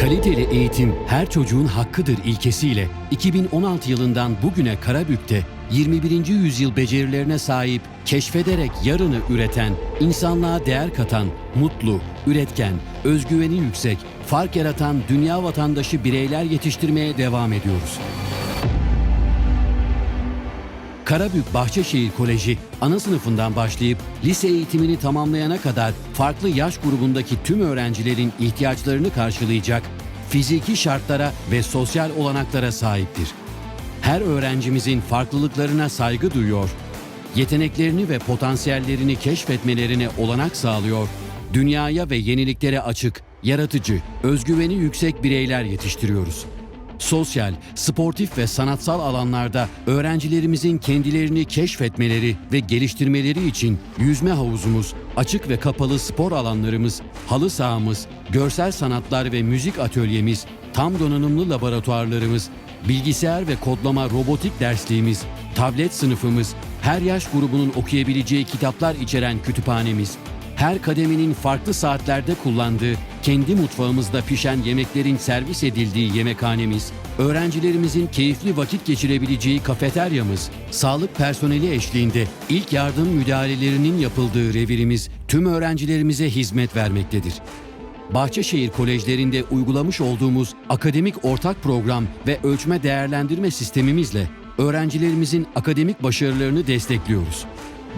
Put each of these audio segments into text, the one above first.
Kaliteli eğitim her çocuğun hakkıdır ilkesiyle 2016 yılından bugüne Karabük'te 21. yüzyıl becerilerine sahip, keşfederek yarını üreten, insanlığa değer katan, mutlu, üretken, özgüveni yüksek, fark yaratan dünya vatandaşı bireyler yetiştirmeye devam ediyoruz. Karabük Bahçeşehir Koleji ana sınıfından başlayıp lise eğitimini tamamlayana kadar farklı yaş grubundaki tüm öğrencilerin ihtiyaçlarını karşılayacak fiziki şartlara ve sosyal olanaklara sahiptir. Her öğrencimizin farklılıklarına saygı duyuyor, yeteneklerini ve potansiyellerini keşfetmelerine olanak sağlıyor, dünyaya ve yeniliklere açık, yaratıcı, özgüveni yüksek bireyler yetiştiriyoruz. Sosyal, sportif ve sanatsal alanlarda öğrencilerimizin kendilerini keşfetmeleri ve geliştirmeleri için yüzme havuzumuz, açık ve kapalı spor alanlarımız, halı sahamız, görsel sanatlar ve müzik atölyemiz, tam donanımlı laboratuvarlarımız, bilgisayar ve kodlama robotik dersliğimiz, tablet sınıfımız, her yaş grubunun okuyabileceği kitaplar içeren kütüphanemiz, her kademenin farklı saatlerde kullandığı, kendi mutfağımızda pişen yemeklerin servis edildiği yemekhanemiz, öğrencilerimizin keyifli vakit geçirebileceği kafeteryamız, sağlık personeli eşliğinde ilk yardım müdahalelerinin yapıldığı revirimiz tüm öğrencilerimize hizmet vermektedir. Bahçeşehir Kolejlerinde uygulamış olduğumuz akademik ortak program ve ölçme değerlendirme sistemimizle öğrencilerimizin akademik başarılarını destekliyoruz.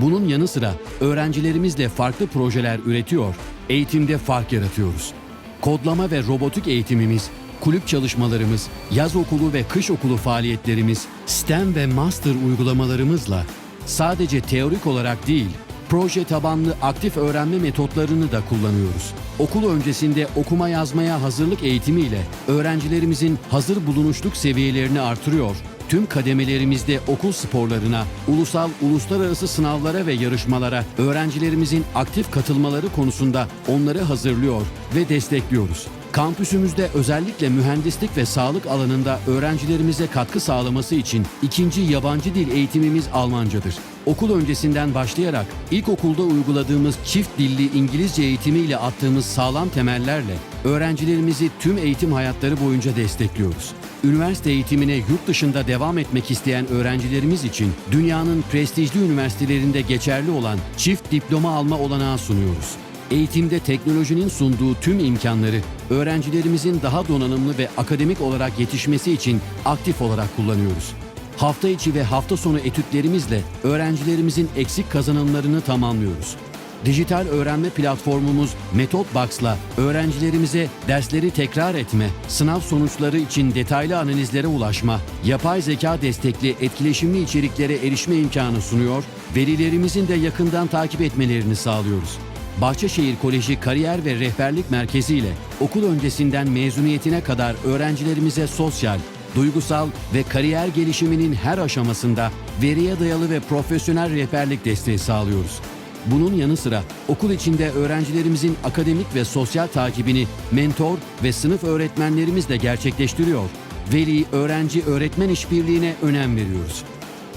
Bunun yanı sıra öğrencilerimizle farklı projeler üretiyor, eğitimde fark yaratıyoruz. Kodlama ve robotik eğitimimiz, kulüp çalışmalarımız, yaz okulu ve kış okulu faaliyetlerimiz, STEM ve master uygulamalarımızla sadece teorik olarak değil, proje tabanlı aktif öğrenme metotlarını da kullanıyoruz. Okul öncesinde okuma yazmaya hazırlık eğitimiyle öğrencilerimizin hazır bulunuşluk seviyelerini artırıyor, tüm kademelerimizde okul sporlarına, ulusal, uluslararası sınavlara ve yarışmalara öğrencilerimizin aktif katılmaları konusunda onları hazırlıyor ve destekliyoruz. Kampüsümüzde özellikle mühendislik ve sağlık alanında öğrencilerimize katkı sağlaması için ikinci yabancı dil eğitimimiz Almancadır. Okul öncesinden başlayarak ilkokulda uyguladığımız çift dilli İngilizce eğitimiyle attığımız sağlam temellerle öğrencilerimizi tüm eğitim hayatları boyunca destekliyoruz. Üniversite eğitimine yurt dışında devam etmek isteyen öğrencilerimiz için dünyanın prestijli üniversitelerinde geçerli olan çift diploma alma olanağı sunuyoruz. Eğitimde teknolojinin sunduğu tüm imkanları öğrencilerimizin daha donanımlı ve akademik olarak yetişmesi için aktif olarak kullanıyoruz. Hafta içi ve hafta sonu etütlerimizle öğrencilerimizin eksik kazanımlarını tamamlıyoruz. Dijital öğrenme platformumuz MetodBox'la öğrencilerimize dersleri tekrar etme, sınav sonuçları için detaylı analizlere ulaşma, yapay zeka destekli etkileşimli içeriklere erişme imkanı sunuyor, velilerimizin de yakından takip etmelerini sağlıyoruz. Bahçeşehir Koleji Kariyer ve Rehberlik Merkezi ile okul öncesinden mezuniyetine kadar öğrencilerimize sosyal, duygusal ve kariyer gelişiminin her aşamasında veriye dayalı ve profesyonel rehberlik desteği sağlıyoruz. Bunun yanı sıra okul içinde öğrencilerimizin akademik ve sosyal takibini mentor ve sınıf öğretmenlerimizle gerçekleştiriyor. Veli, öğrenci, öğretmen işbirliğine önem veriyoruz.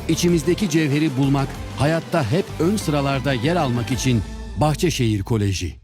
İçimizdeki cevheri bulmak, hayatta hep ön sıralarda yer almak için Bahçeşehir Koleji.